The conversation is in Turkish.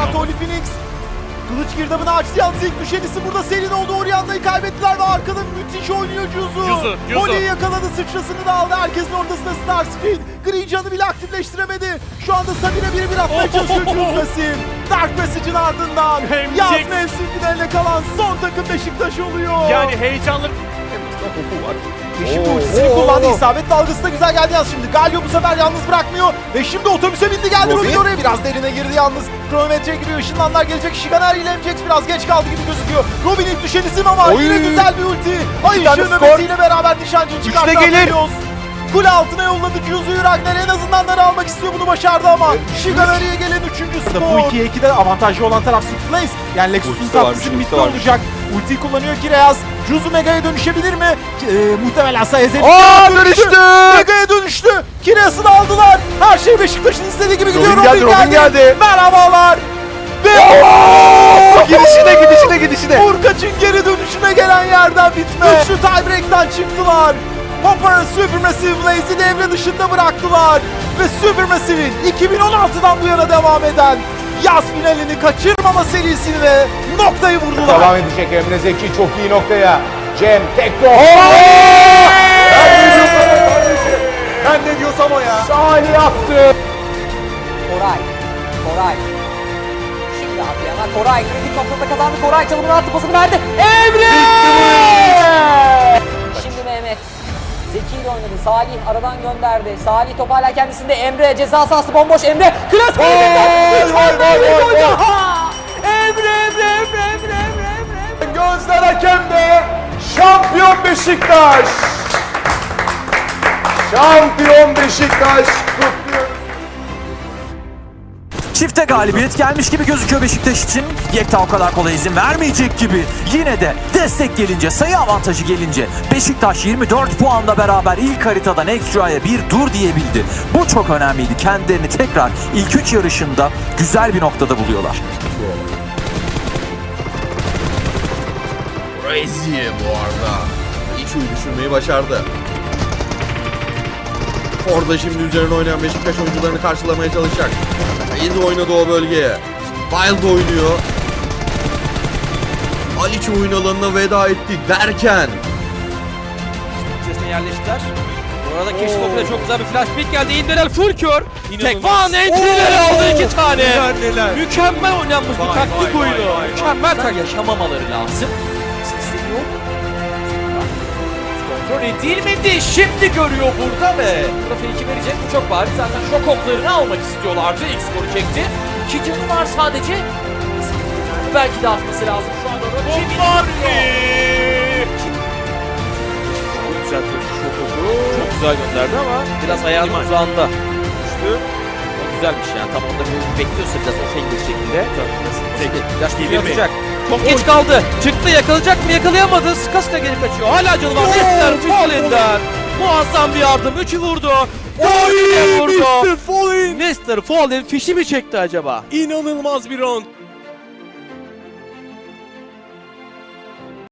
etti Oli Phoenix. Kılıç girdabını açtı yalnız ilk düşenisi burada serin oldu. Orianna'yı kaybettiler ve arkada müthiş oynuyor Juzu. Oli'yi yakaladı sıçrasını da aldı. Herkesin ortasında Starscream. Green canı bile aktifleştiremedi. Şu anda Samira biri bir atmaya çalışıyor Jules Vesim. Dark Passage'ın ardından Hem yaz mevsim finaline kalan son takım Beşiktaş oluyor. Yani heyecanlı Ve şimdi ultisini kullandı. İsabet dalgası da güzel geldi yalnız şimdi. Galio bu sefer yalnız bırakmıyor. Ve şimdi otobüse bindi geldi Robin. Oraya biraz derine girdi yalnız. Kronometre giriyor. Işınlanlar gelecek. Shiganer ile MJX biraz geç kaldı gibi gözüküyor. Robin ilk düşen isim ama Oy. yine güzel bir ulti. Ay tane ışığı skor. nöbetiyle beraber nişancı çıkarttı. Üçte gelir. Kule altına yolladı Juzu'yu Ragnar en azından da almak istiyor bunu başardı ama Shiganeri'ye gelen üçüncü skor. Bu 2'ye 2'de avantajlı olan taraf Suplace. Yani Lexus'un tatlısının bitti olacak. Ultiyi kullanıyor Kireaz. Juzu Mega'ya dönüşebilir mi? Ee, muhtemelen Sayezeli. Aa dönüştü. Mega'ya dönüştü. Kireas'ını aldılar. Her şey Beşiktaş'ın istediği gibi gidiyor. Robin geldi, Robin geldi. Merhabalar. Ve Gidişine gidişine gidişine. Urkaç'ın geri dönüşüne gelen yerden bitme. Üçlü tiebreak'ten çıktılar. Hopper Supermassive Blaze'i devre dışında bıraktılar. Ve Supermassive'in 2016'dan bu yana devam eden yaz finalini kaçırmama serisini de noktayı vurdular. Devam edecek Emre Zeki çok iyi noktaya. Cem Tekno. Ben ne diyorsam o kardeşim. Ben ne diyorsam o ya. Salih yaptı. Koray. Koray. Şimdi Adriana Koray. Kritik noktada kazandı. Koray çalımını attı. Pasını verdi. Emre! Oynadı. Salih aradan gönderdi. Salih top hala kendisinde. Emre ceza sahası bomboş. Emre. Klas Gol, gol, gol, gol. Emre, Emre, Emre, Emre, Emre, Emre. Gözler hakemde. Şampiyon Beşiktaş. Şampiyon Beşiktaş. Kutluyor. Çifte galibiyet gelmiş gibi gözüküyor Beşiktaş için. Yekta o kadar kolay izin vermeyecek gibi. Yine de destek gelince, sayı avantajı gelince Beşiktaş 24 puanla beraber ilk haritadan Extra'ya bir dur diyebildi. Bu çok önemliydi. Kendilerini tekrar ilk 3 yarışında güzel bir noktada buluyorlar. Crazy bu arada. İç uyu düşürmeyi başardı. Forza şimdi üzerine oynayan Beşiktaş oyuncularını karşılamaya çalışacak. De oynadı o bölgeye. Wild oynuyor. Aliç oyun alanına veda etti derken içerisine yerleştiler. Bu arada Keşkof'la çok güzel bir flash pick geldi. İndiler full kör. Tekvan entry'leri aldı iki tane. Mükemmel oynanmış bir taktik oyunu. Mükemmel taktik. Yaşamamaları lazım. Sesleri yok. Kontrol edilmedi. Şimdi görüyor burada ve burada fake'i verecek. Bu çok bariz. Zaten şok oklarını almak istiyorlardı. İlk skoru çekti. İki canı var sadece. Belki de atması lazım şu anda. Bombar güzel şok oldu. Çok güzel gönderdi ama biraz ayağının uzağında düştü. O güzelmiş yani. Tam onda bir bekliyorsa biraz o şey bir şekilde. Flash TV atacak. Çok geç kaldı. Çıktı yakalayacak mı? Yakalayamadı. Skasika geri kaçıyor. Hala canı var. Nestler Fallen'den. Muazzam bir yardım. Üçü vurdu. Oy! vurdu. Mr. Fallen. Mr. Fallen fişi mi çekti acaba? inanılmaz bir round.